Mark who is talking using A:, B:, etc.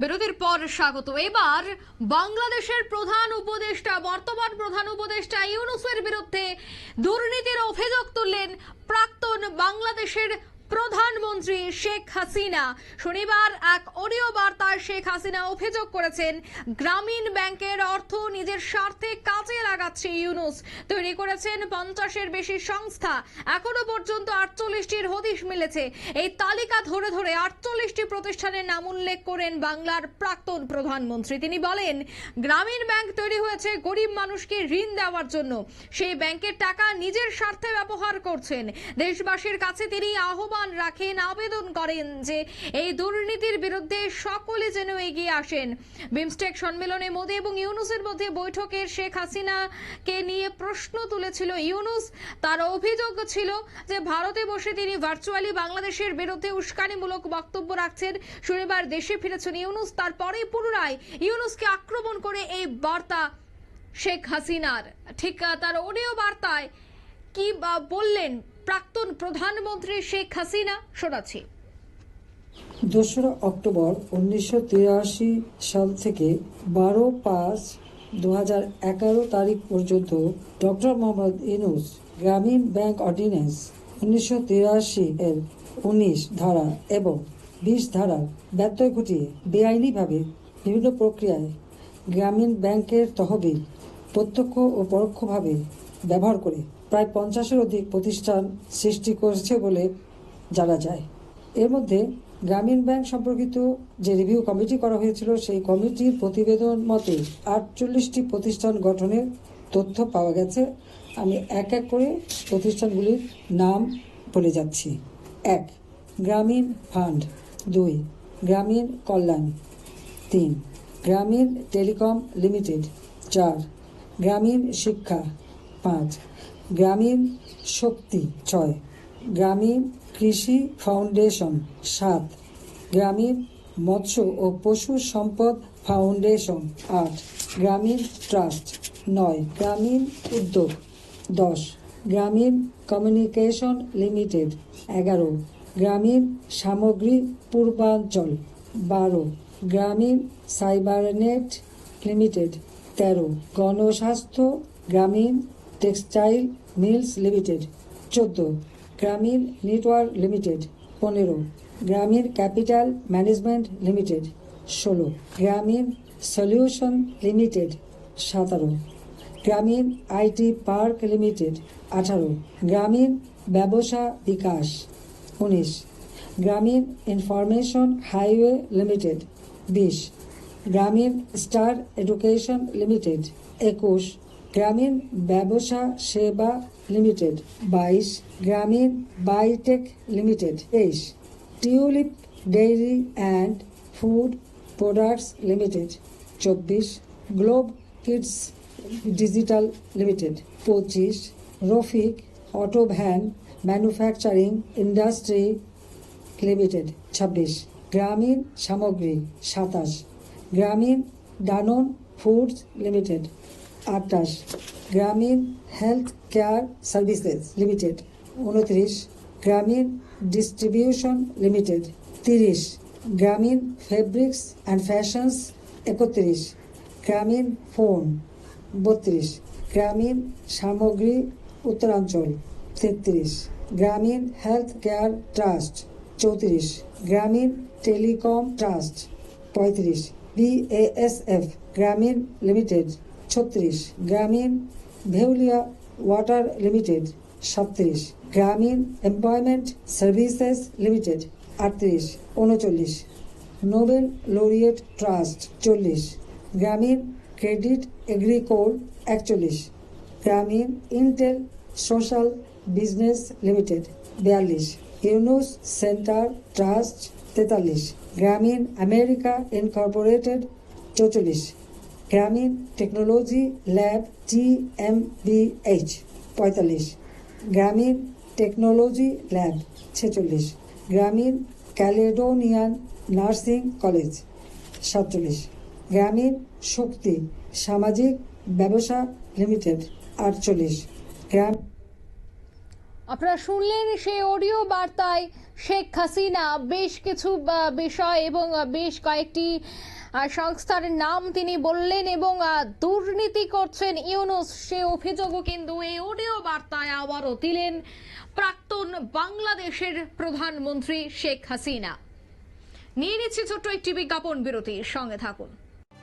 A: বিরতির পর স্বাগত। এবার বাংলাদেশের প্রধান উপদেষ্টা, বর্তমান প্রধান উপদেষ্টা ইউনুসের বিরুদ্ধে দুর্নীতির অভিযোগ তুললেন প্রাক্তন বাংলাদেশের প্রধানমন্ত্রী শেখ হাসিনা। শনিবার এক অডিও বার্তায় শেখ হাসিনা অভিযোগ করেছেন, গ্রামীণ ব্যাংকের অর্থ নিজের স্বার্থে কাজে লাগাচ্ছে ইউনুস। তৈরি করেছেন পঞ্চাশের বেশি সংস্থা। এখনও পর্যন্ত আটচল্লিশটির হদিশ মিলেছে। এই তালিকা ধরে ধরে আটচল্লিশটি প্রতিষ্ঠানের নাম উল্লেখ করেন বাংলার প্রাক্তন প্রধানমন্ত্রী। তিনি বলেন, গ্রামীণ ব্যাংক তৈরি হয়েছে গরিব মানুষকে ঋণ দেওয়ার জন্য। সেই ব্যাংকের টাকা নিজের স্বার্থে ব্যবহার করছেন। দেশবাসীর কাছে তিনি আহ্বান রাখেন, আবেদন করেন যে এই দুর্নীতির বিরুদ্ধে সকলে যেন এগিয়ে আসেন। বিমস্টেক সম্মেলনে মোদি এবং ইউনুসের মধ্যে বৈঠকে শেখ হাসিনাকে নিয়ে প্রশ্ন তুলেছিল ইউনুস। তার অভিযোগ ছিল যে ভারতে বসে তিনি ভার্চুয়ালি বাংলাদেশের বিরুদ্ধে উস্কানিমূলক বক্তব্য রাখছেন। শনিবার দেশে ফিরেছেন ইউনুস, তারপরে পুনরায় ইউনুসকে আক্রমণ করে এই বার্তা শেখ হাসিনার। ঠিক তার অডিও বার্তায় কি বললেন প্রাক্তন প্রধানমন্ত্রী শেখ হাসিনা শোনাচ্ছি।
B: দোসরা অক্টোবর উনিশশো তিরাশি সাল থেকে বারো পাঁচ দু তারিখ পর্যন্ত ডক্টর মোহাম্মদ ইনুস গ্রামীণ ব্যাংক অর্ডিন্যান্স উনিশশো তিরাশি এর উনিশ ধারা এবং বিশ ধারা ব্যত্যয় ঘটিয়ে বেআইনিভাবে বিভিন্ন প্রক্রিয়ায় গ্রামীণ ব্যাংকের তহবিল প্রত্যক্ষ ও পরোক্ষভাবে ব্যবহার করে প্রায় পঞ্চাশের অধিক প্রতিষ্ঠান সৃষ্টি করেছে বলে জানা যায়। এর মধ্যে গ্রামীণ ব্যাংক সম্পর্কিত যে রিভিউ কমিটি করা হয়েছিল, সেই কমিটির প্রতিবেদন মতে আটচল্লিশটি প্রতিষ্ঠান গঠনের তথ্য পাওয়া গেছে। আমি এক এক করে প্রতিষ্ঠানগুলির নাম বলে যাচ্ছি। এক, গ্রামীণ ফান্ড। দুই, গ্রামীণ কল্যাণ। তিন, গ্রামীণ টেলিকম লিমিটেড। চার, গ্রামীণ শিক্ষা। পাঁচ গ্রামীণ শক্তি ছয়, গ্রামীণ কৃষি ফাউন্ডেশন সাত, গ্রামীণ মৎস্য ও পশু সম্পদ ফাউন্ডেশন আট, গ্রামীণ ট্রাস্ট নয়, গ্রামীণ উদ্যোগ দশ, গ্রামীণ কমিউনিকেশন লিমিটেড এগারো, গ্রামীণ সামগ্রী পূর্বাঞ্চল বারো, গ্রামীণ সাইবারনেট লিমিটেড তেরো, গণস্বাস্থ্য, গ্রামীণ টেক্সটাইল মিলস লিমিটেড, চোদ্দ। গ্রামীণ নেটওয়ার্ক লিমিটেড, পনেরো। গ্রামীণ ক্যাপিটাল ম্যানেজমেন্ট লিমিটেড, ষোলো। গ্রামীণ সলিউশন লিমিটেড, সতেরো। গ্রামীণ আইটি পার্ক লিমিটেড, আঠারো। গ্রামীণ ব্যবসা বিকাশ, উনিশ। গ্রামীণ ইনফরমেশন হাইওয়ে লিমিটেড, বিশ। গ্রামীণ স্টার এডুকেশন লিমিটেড, একুশ। গ্রামীণ ব্যবসা সেবা লিমিটেড, বাইশ, গ্রামীণ বাইটেক লিমিটেড, তেইশ, Tulip dairy and food products limited, চব্বিশ, গ্লোব কিডস ডিজিটাল লিমিটেড, পঁচিশ, Rafiq auto van manufacturing industry limited, ছাব্বিশ, গ্রামীণ সামগ্রী, সাতাশ, গ্রামীণ ডানন ফুডস লিমিটেড আটাশ গ্রামীণ হেলথ কেয়ার সার্ভিসেস লিমিটেড, উনত্রিশ। গ্রামীণ ডিস্ট্রিবিউশন লিমিটেড, তিরিশ। গ্রামীণ ফেব্রিক্স অ্যান্ড ফ্যাশনস, একত্রিশ। গ্রামীণ ফোন বত্রিশ। গ্রামীণ সামগ্রী উত্তরাঞ্চল, তেত্রিশ। গ্রামীণ হেলথ কেয়ার ট্রাস্ট, চৌত্রিশ। গ্রামীণ টেলিকম ট্রাস্ট, পঁয়ত্রিশ। বিএএসএফ গ্রামীণ লিমিটেড ছত্রিশ, গ্রামীণ ভেউলিয়া ওয়াটার লিমিটেড, সাতত্রিশ, গ্রামীণ এমপ্লয়মেন্ট সার্ভিসেস লিমিটেড, আটত্রিশ, উনচল্লিশ, নোবেল লোরিয়েট ট্রাস্ট, চল্লিশ, গ্রামীণ ক্রেডিট এগ্রিকোল একচল্লিশ, গ্রামীণ ইন্টেল সোশ্যাল বিজনেস লিমিটেড, বিয়াল্লিশ, ইউনুস সেন্টার ট্রাস্ট তেতাল্লিশ, গ্রামীণ আমেরিকা ইনকর্পোরেটেড, চৌচল্লিশ Grameen technology lab T M B H পঁয়তাল্লিশ। গ্রামীণ টেকনোলজি ল্যাব, ছেচল্লিশ। গ্রামীণ ক্যালেডোনিয়ান নার্সিং কলেজ, সাতচল্লিশ। গ্রামীণ শক্তি সামাজিক ব্যবসা লিমিটেড, আটচল্লিশ। গ্রাম
A: আপনারা শুনলেন সেই অডিও বার্তায় শেখ হাসিনা বেশ কিছু বিষয় এবং বেশ কয়েকটি সংস্থার নাম তিনি বললেন এবং দুর্নীতি করছেন ইউনুস। সে অভিযোগও কিন্তু এই অডিও বার্তায় আবারও দিলেন প্রাক্তন বাংলাদেশের প্রধানমন্ত্রী শেখ হাসিনা। নিয়ে নিচ্ছি ছোট্ট একটি বিজ্ঞাপন বিরতির সঙ্গে থাকুন।